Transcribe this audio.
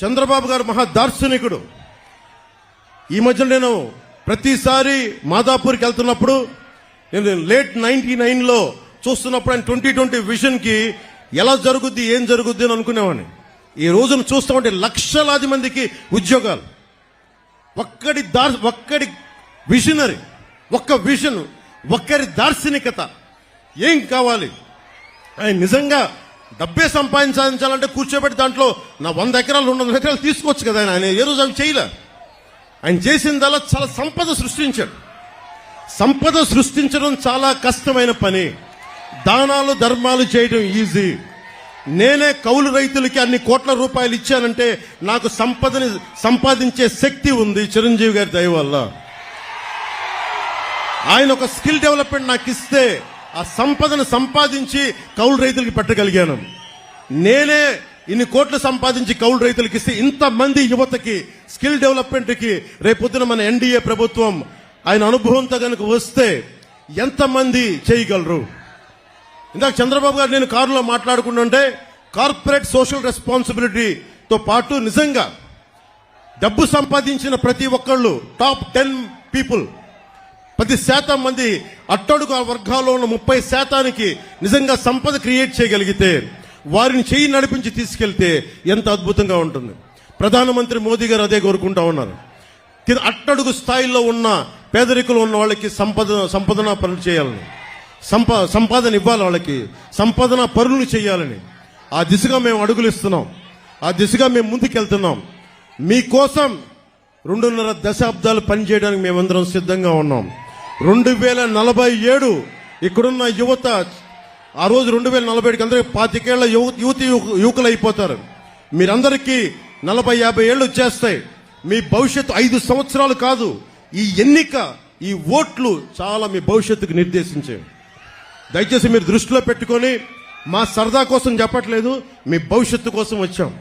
చంద్రబాబు గారు మహా దార్శనికుడు ఈ మధ్య నేను ప్రతిసారి మాదాపూర్కి వెళ్తున్నప్పుడు నేను లేట్ నైన్టీ నైన్లో చూస్తున్నప్పుడు ఆయన ట్వంటీ ట్వంటీ విజన్కి ఎలా జరుగుద్ది ఏం జరుగుద్ది అని అనుకునేవాడిని. ఈ రోజున చూస్తామంటే లక్షలాది మందికి ఉద్యోగాలు. ఒక్కడి దార్ ఒక్కడి విజనరీ ఒక్క విజన్ ఒక్కరి దార్శనికత ఏం కావాలి? ఆయన నిజంగా డబ్బే సంపాదించాలంటే కూర్చోబెట్టి దాంట్లో నా వంద ఎకరాలు రెండు వందల ఎకరాలు తీసుకోవచ్చు కదా ఆయన. ఆయన ఏ రోజు అవి చేయలే. ఆయన చేసిందల్లా చాలా సంపద సృష్టించాడు. సంపద సృష్టించడం చాలా కష్టమైన పని. దానాలు ధర్మాలు చేయడం ఈజీ. నేనే కౌలు రైతులకి అన్ని కోట్ల రూపాయలు ఇచ్చానంటే నాకు సంపదని సంపాదించే శక్తి ఉంది. చిరంజీవి గారి దయ వల్ల. ఆయన ఒక స్కిల్ డెవలప్మెంట్ నాకు ఇస్తే ఆ సంపదను సంపాదించి కౌలు రైతులకి పెట్టగలిగాను. నేనే ఇన్ని కోట్లు సంపాదించి కౌలు రైతులకి ఇస్తే ఇంతమంది యువతకి స్కిల్ డెవలప్మెంట్కి రేపొద్దున మన ఎన్డీఏ ప్రభుత్వం ఆయన అనుభవంతో కనుక వస్తే ఎంతమంది చేయగలరు? ఇందాక చంద్రబాబు గారు నేను కారులో మాట్లాడుకుంటుంటే కార్పొరేట్ సోషల్ రెస్పాన్సిబిలిటీతో పాటు నిజంగా డబ్బు సంపాదించిన ప్రతి ఒక్కళ్ళు టాప్ టెన్ పీపుల్ పది శాతం మంది అట్టడుగు వర్గాల్లో ఉన్న ముప్పై శాతానికి నిజంగా సంపద క్రియేట్ చేయగలిగితే వారిని చేయి నడిపించి తీసుకెళ్తే ఎంత అద్భుతంగా ఉంటుంది. ప్రధానమంత్రి మోదీ గారు అదే కోరుకుంటా ఉన్నారు. అట్టడుగు స్థాయిలో ఉన్న పేదరికులు ఉన్న వాళ్ళకి సంపద సంపదన పనులు చేయాలని. సంపా సంపాదన ఇవ్వాలి వాళ్ళకి. సంపాదన పనులు చేయాలని. ఆ దిశగా మేము అడుగులు ఇస్తున్నాం. ఆ దిశగా మేము ముందుకెళ్తున్నాం. మీకోసం రెండున్నర దశాబ్దాలు పనిచేయడానికి మేమందరం సిద్ధంగా ఉన్నాం. రెండు వేల నలభై ఏడు ఇక్కడున్న యువత ఆ రోజు రెండు వేల నలభై ఏడుకి అందరికీ పాతికేళ్ళ యువతి యువ- యువకులు అయిపోతారు మీరందరికీ నలభై యాభై ఏళ్ళు వచ్చేస్తాయి. మీ భవిష్యత్తు ఐదు సంవత్సరాలు కాదు ఈ ఎన్నిక ఈ ఓట్లు చాలా మీ భవిష్యత్తుకు నిర్దేశించాయి. దయచేసి మీరు దృష్టిలో పెట్టుకొని మా సరదా కోసం చెప్పట్లేదు మీ భవిష్యత్తు కోసం వచ్చాం.